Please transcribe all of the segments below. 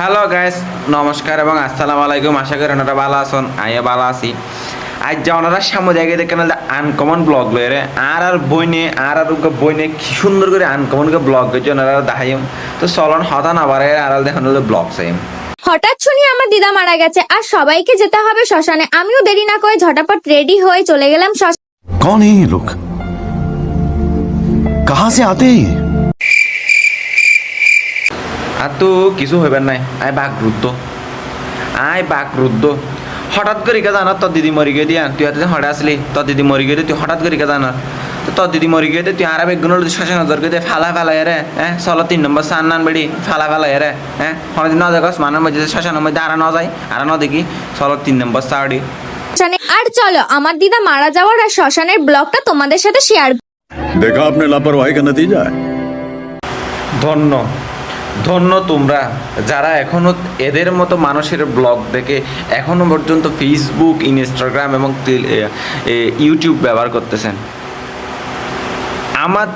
Hello guys নমস্কার এবং আসসালামু আলাইকুম। আশা করি ওনারা ভালো আছেন আমি ভালো আছি। আজ যা ওনারা সামনে জায়গায় দেখেন আনকমন ব্লগ লয়ে রে। আর আর বইনে আর আর বইনে কি সুন্দর করে আনকমন ব্লগ গেছে ওনারা দেখাইম তো চলন হতা না বারে আর আর দেখেন ব্লগ চাইম হঠাৎ শুনি আমার দিদা মারা গেছে আর সবাইকে যেতে হবে শ্মশানে। আমিও দেরি না করে ঝটাপট রেডি হয়ে চলে গেলাম শ্মশান। কোন এই লোক? কাহা সে আতে আর তো কিছু হইবার নাই। আয় বাঘ রুদ্ধ। আয় বাঘ রুদ্ধ। হঠাৎ করে কে জানার তোর দিদি মরি গিয়ে দিয়ে তুই এতদিন হঠাৎ আসলি তোর দিদি মরি গিয়ে তুই হঠাৎ করে কে জানার তো তোর দিদি মরি গিয়ে তুই আর বেগুন শশে নজর দিয়ে ফালা ফালা এরে হ্যাঁ সলো তিন নম্বর সান নান বেড়ি ফালা ফালা এরে হ্যাঁ হঠাৎ নজর দেখস মানের মধ্যে শাসনের মধ্যে আর ন যাই আর ন দেখি সলো তিন নম্বর সাড়ি আর চলো আমার দিদা মারা যাওয়ার আর শ্মশানের ব্লগটা তোমাদের সাথে শেয়ার দেখা আপনার লাপরওয়াহি দিয়ে যায়? ধন্য। ধন্য তোমরা যারা এখনও এদের মতো মানুষের ব্লগ দেখে এখনও পর্যন্ত ফেসবুক ইনস্টাগ্রাম এবং ইউটিউব ব্যবহার করতেছেন। আমার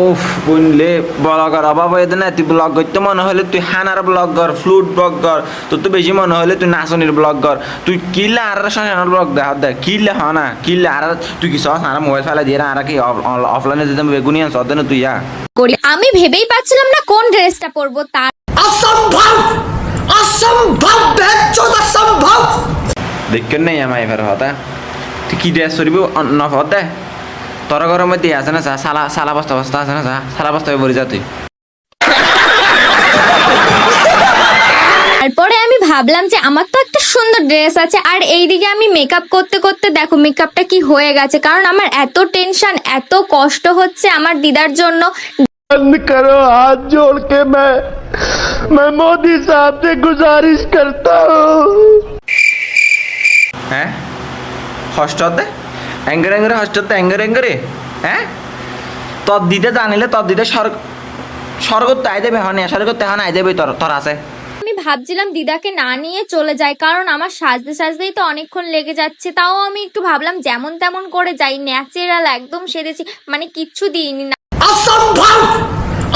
ও বুঝলে ব্লগার অভাব হয়ে না, তুই ব্লগ করতে মনে হলে তুই হানার ব্লগ কর ফ্লুট ব্লগ কর তোর তো বেশি মনে হলে তুই নাচনির ব্লগ কর তুই কিল্লে আর শ্মশানের ব্লগ দেখ দেখ, কিল্লে হ না, কিল্লে আর তুই কি সস আর মোবাইল ফেলা দিয়ে আর কি অফলাইনে যেতে বেগুনি আনছ না তুই ইয়া করি। আমি ভেবেই পাচ্ছিলাম না কোন ড্রেসটা পরবো তার অসম্ভব! অসম্ভব বেচোদ অসম্ভব! দেখ কেন নাই আমার এবার হতা। তুই কি ড্রেস পরিব? অন্য হতে তোর ঘরের মধ্যে আছে না সালা সালা বস্তা বস্তা আছে না সালা বস্তায় ভরে যা তুই। তারপরে আমি ভাবলাম যে আমার তো একটা সুন্দর ড্রেস আছে আর এইদিকে আমি মেকআপ করতে করতে দেখো মেকআপটা কি হয়ে গেছে কারণ আমার এত টেনশন এত কষ্ট হচ্ছে আমার দিদার জন্য। बंद करो हाथ जोड़ के मैं मैं मोदी साहब से गुजारिश करता हूँ হ্যাঁ হস্টতে অ্যাঙ্গের অ্যাঙ্গেরে হস্টতে অ্যাঙ্গের অ্যাঙ্গেরে হ্যাঁ তোর দিতে জানিলে তোর দিতে স্বর্গ স্বর্গ তো আই দেবে হনে স্বর্গ তো এখন আই দেবে তোর তোর আছে আমি ভাবছিলাম দিদাকে না নিয়ে চলে যাই কারণ আমার সাজতে সাজতেই তো অনেকক্ষণ লেগে যাচ্ছে তাও আমি একটু ভাবলাম যেমন তেমন করে যাই ন্যাচারাল একদম সেরেছি মানে কিচ্ছু দিইনি না অসম্ভব!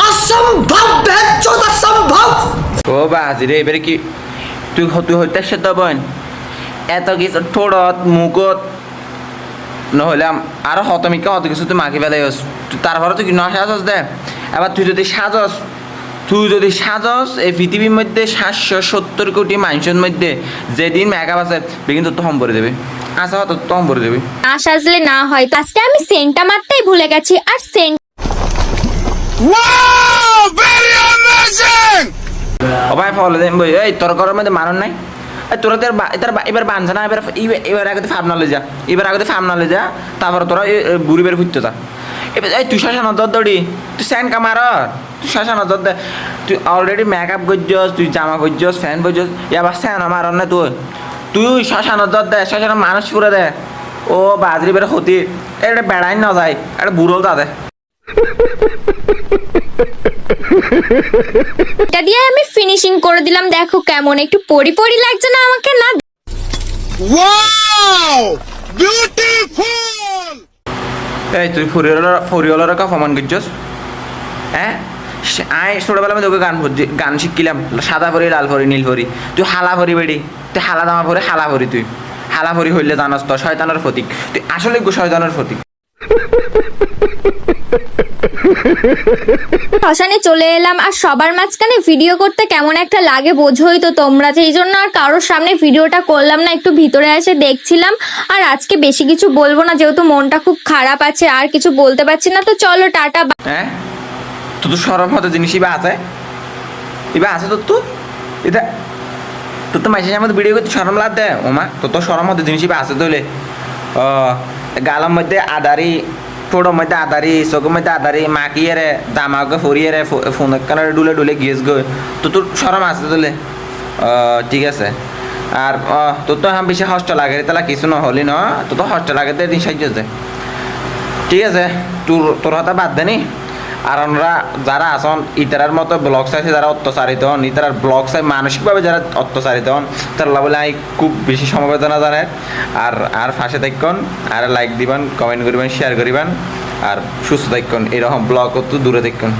অসম্ভব অসম্ভব! ও বাজি রে এবারে কি তুই তুই হইতে সে তো এত কিছু মুখত। নহলে কিছু তুই মাখি তারপরে তুই সাজস দে? আবার তুই যদি সাজস তুই যদি সাজস এই পৃথিবীর মধ্যে সাতশো সত্তর কোটি মানুষের মধ্যে যেদিন মেকআপ আছে কিন্তু হম ভরে দেবে। আচ্ছা, আসা হতো তহম ভরে দেবে। না সাজলে না হয়। আজকে আমি সেন্টটা মারতেই ভুলে গেছি আর সেন্ট ও ভাই ফলে দেন বই। এই তোর ঘরের মধ্যে মারণ নাই? এই তোরা তো এবার বা- এবার বা- এবার বানছে না এবার এবার- এবার আগে ফার্ম নলে যা। এবার আগে ফার্ম নলে যা তারপর তোরা এ- এ বুড়ি বের ফুটতে যা। এবার এই তুই শাসা নজর দড়ি। তুই স্যান কামার। তুই শাসা নজর দে তুই অলরেডি মেকআপ করছস তুই জামা করছস ফ্যান করছস। এবার স্যান আমার না তুই। তুই শাসা নজর দে শাসা মানুষ পুরে দে। ও বাজরি বের হতি এটা বেড়াই না যায়। এটা বুড়ো দাদে এটা দিয়ে আমি ফিনিশিং করে দিলাম। দেখো কেমন একটু পরি পরি লাগছে না আমাকে না? এই তুই ফরিওলার ফরিওলার কা ফমান করছস? হ্যাঁ? আয় ছোটবেলা আমি তোকে গান গান শিখিলাম। সাদা ভরি লাল ভরি নীল ভরি তুই হালা ভরি বেড়ি। তুই হালা জামা ভরে হালা ভরি তুই। হালা ভরি হইলে জানাস তো শয়তানের প্রতীক। তুই আসলে গো শয়তানের প্রতীক। শ্মশানে চলে এলাম আর সবার মাঝখানে ভিডিও করতে কেমন একটা লাগে বোঝোই তো তোমরা সেই জন্য আর কারোর সামনে ভিডিওটা করলাম না, একটু ভিতরে এসে দেখছিলাম। আর আজকে বেশি কিছু বলব না, যেহেতু মনটা খুব খারাপ আছে, আর কিছু বলতে পারছি না, তো চলো টাটা হ্যাঁ? তো তো সরম হতে জিনিস ইবা আছে। ইবা আছে তোর তো। এটা তোর তো মাসের মধ্যে ভিডিও করতে সরম লাগ দে ওমা তোর তো সরম হতে জিনিস ইবা আছে ও, গালার মধ্যে আদারি ঠোঁটের মধ্যে আদারি চোখের মধ্যে আদারি মাকিয়ে রে দামাকে ফুরিয়ে রে ফোন কালার ডুলে ডুলে গিয়েছ গো। তো তোর সরম আছে তোলে। ঠিক আছে। আর তোর তো হ্যাঁ বেশি হস্ট লাগে রে তাহলে কিছু নহলি ন? তোর তো হস্ট লাগে তো সাহায্য ঠিক আছে তোর তোর হাতে বাদ দেনি আর ওনারা যারা আসন ইতারার মতো ব্লগ চাইছে যারা অত্যাচারিত হন, ইতারার ব্লগ চাই মানসিকভাবে যারা অত্যাচারিত হন, তারা বলে আমি খুব বেশি সমবেদনা জানেন আর আর ফাঁসে থাকুন আর লাইক দিবেন কমেন্ট করিবেন শেয়ার করিবেন, আর সুস্থ থাকুন এরকম ব্লগ তো দূরে থাকুন